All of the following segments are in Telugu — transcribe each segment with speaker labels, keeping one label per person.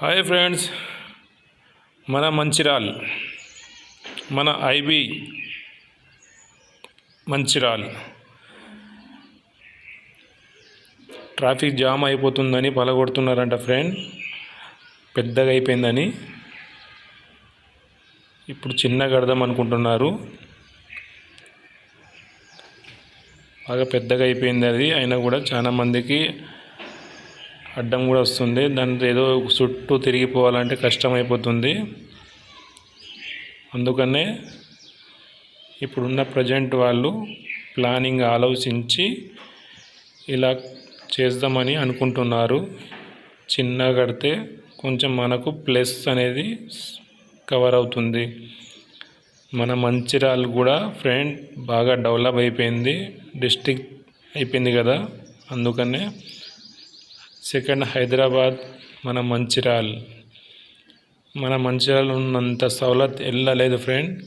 Speaker 1: హాయ్ ఫ్రెండ్స్ మన మంచిరాల్ మన ఐబీ మంచిరాల్. ట్రాఫిక్ జామ్ అయిపోతుందని పలగొడుతున్నారంట ఫ్రెండ్ పెద్దగా అయిపోయిందని. ఇప్పుడు చిన్నగా కడదాం అనుకుంటున్నారు. బాగా పెద్దగా అయిపోయింది అది అయినా కూడా చాలా మందికి అడ్డం కూడా వస్తుంది. దాని ఏదో చుట్టూ తిరిగిపోవాలంటే కష్టం అయిపోతుంది అందుకనే ఇప్పుడున్న ప్రజెంట్ వాళ్ళు ప్లానింగ్ ఆలోచించి ఇలా చేద్దామని అనుకుంటున్నారు. చిన్నగా కడితే కొంచెం మనకు ప్లస్ అనేది కవర్ అవుతుంది. మన మంచిర్యాల కూడా ఫ్రెండ్ బాగా డెవలప్ అయిపోయింది. డిస్టిక్ అయిపోయింది కదా. అందుకనే సెకండ్ హైదరాబాద్ మన మంచిర్యాల. మన మంచిర్యాల ఉన్నంత సౌలత్ వెళ్ళలేదు ఫ్రెండ్.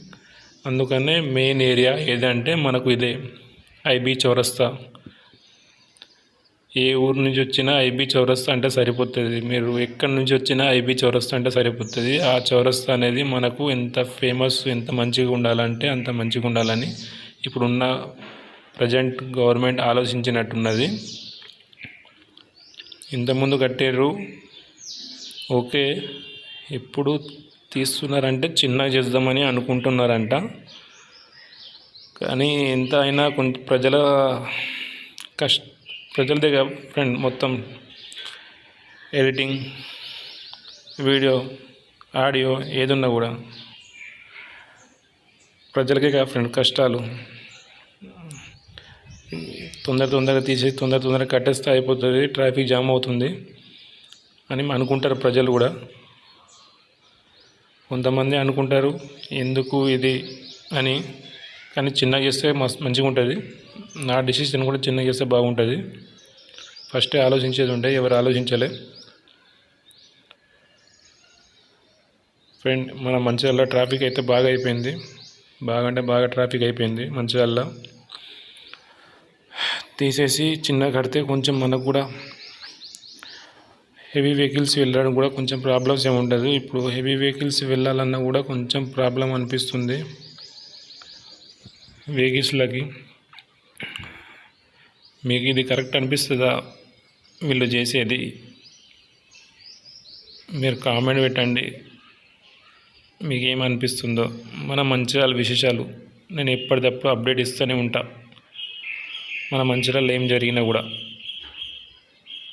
Speaker 1: అందుకనే మెయిన్ ఏరియా ఏదంటే మనకు ఇదే ఐబీ చౌరస్తా. ఏ ఊరు నుంచి వచ్చినా ఐబీ చౌరస్తా అంటే సరిపోతుంది. మీరు ఎక్కడి నుంచి వచ్చినా ఐబీ చౌరస్తా అంటే సరిపోతుంది. ఆ చౌరస్తా అనేది మనకు ఎంత ఫేమస్ ఎంత మంచిగా ఉండాలంటే అంత మంచిగా ఉండాలని ఇప్పుడున్న ప్రజెంట్ గవర్నమెంట్ ఆలోచించినట్టున్నది. ఇంతకుముందు కట్టారు ఓకే ఎప్పుడు తీస్తున్నారంటే చిన్నగా చేద్దామని అనుకుంటున్నారంట. కానీ ఎంత అయినా కొంత ప్రజల కష్ట ప్రజల దగ్గర ఫ్రెండ్ మొత్తం ఎడిటింగ్ వీడియో ఆడియో ఏదున్నా కూడా ప్రజలకే కా ఫ్రెండ్ కష్టాలు. తొందర తొందరగా తీసి తొందర తొందరగా కట్టేస్తే అయిపోతుంది ట్రాఫిక్ జామ్ అవుతుంది అని అనుకుంటారు ప్రజలు కూడా. కొంతమంది అనుకుంటారు ఎందుకు ఇది అని కానీ చిన్నగా చేస్తే మస్తు మంచిగా ఉంటుంది. నా డిసిషన్ కూడా చిన్నగా చేస్తే బాగుంటుంది. ఫస్ట్ ఆలోచించేది ఉండే ఎవరు ఆలోచించలే. ఫ్రెండ్ మన మంచిర్యాల ట్రాఫిక్ అయితే బాగా అయిపోయింది. బాగా అంటే బాగా ట్రాఫిక్ అయిపోయింది మంచిర్యాల తీసేసి చిన్న కడితే కొంచెం మనకు కూడా హెవీ వెహికల్స్ వెళ్ళడం కూడా కొంచెం ప్రాబ్లమ్స్ ఏమి ఉండదు. ఇప్పుడు హెవీ వెహికల్స్ వెళ్ళాలన్నా కూడా కొంచెం ప్రాబ్లం అనిపిస్తుంది వెహికల్స్లకి. మీకు ఇది కరెక్ట్ అనిపిస్తుందా? వీళ్ళు చేసేది. మీరు కామెంట్ పెట్టండి. మీకు ఏమనిపిస్తుందో. మన మంచిర్యాల విశేషాలు నేను ఎప్పటికప్పుడు అప్డేట్ ఇస్తూనే ఉంటాను మన మంచిర్యాల ఏం జరిగినా కూడా.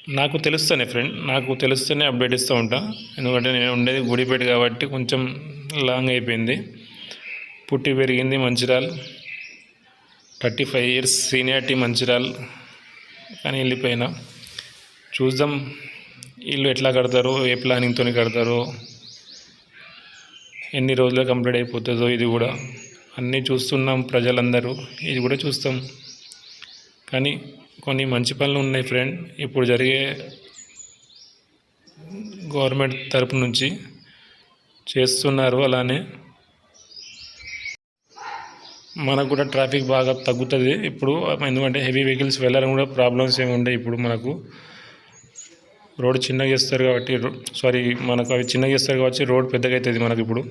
Speaker 1: నాకు తెలుస్తానే ఫ్రెండ్ నాకు తెలుస్తూనే అప్డేట్ ఇస్తూ ఉంటా. ఎందుకంటే నేను ఉండేది గుడిపేట కాబట్టి కొంచెం లాంగ్ అయిపోయింది. పుట్టి పెరిగింది Mancherial. Thirty five years seniority Mancherial. కానీ వెళ్ళిపోయినా. చూద్దాం ఇల్లు ఎట్లా కడతారో ఏ ప్లానింగ్తో కడతారో ఎన్ని రోజులు కంప్లీట్ అయిపోతుందో ఇది కూడా. అన్నీ చూస్తున్నాం ప్రజలందరూ. ఇది కూడా చూస్తాం. కానీ కొన్ని మంచి పనులు ఉన్నాయి ఫ్రెండ్ ఇప్పుడు జరిగే గవర్నమెంట్ తరపు నుంచి చేస్తున్నారు అలానే మనకు కూడా ట్రాఫిక్ బాగా తగ్గుతుంది. ఇప్పుడు ఎందుకంటే హెవీ వెహికల్స్ వెళ్ళడం కూడా ప్రాబ్లమ్స్ ఏమి ఉండే ఇప్పుడు మనకు. రోడ్ చిన్నగా చేస్తారు కాబట్టి సారీ మనకు అవి చిన్నగా చేస్తారు కాబట్టి రోడ్ పెద్దగా అవుతుంది మనకు ఇప్పుడు.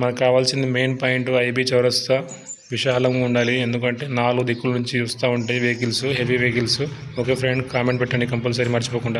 Speaker 1: మనకు కావాల్సింది మెయిన్ పాయింట్ ఐబీ చౌరస్తా. విశాలంగా ఉండాలి. ఎందుకంటే నాలుగు దిక్కుల నుంచి వస్తూ ఉంటాయి vehicles heavy vehicles. Okay friend comment పెట్టండి కంపల్సరీ మర్చిపోకుండా.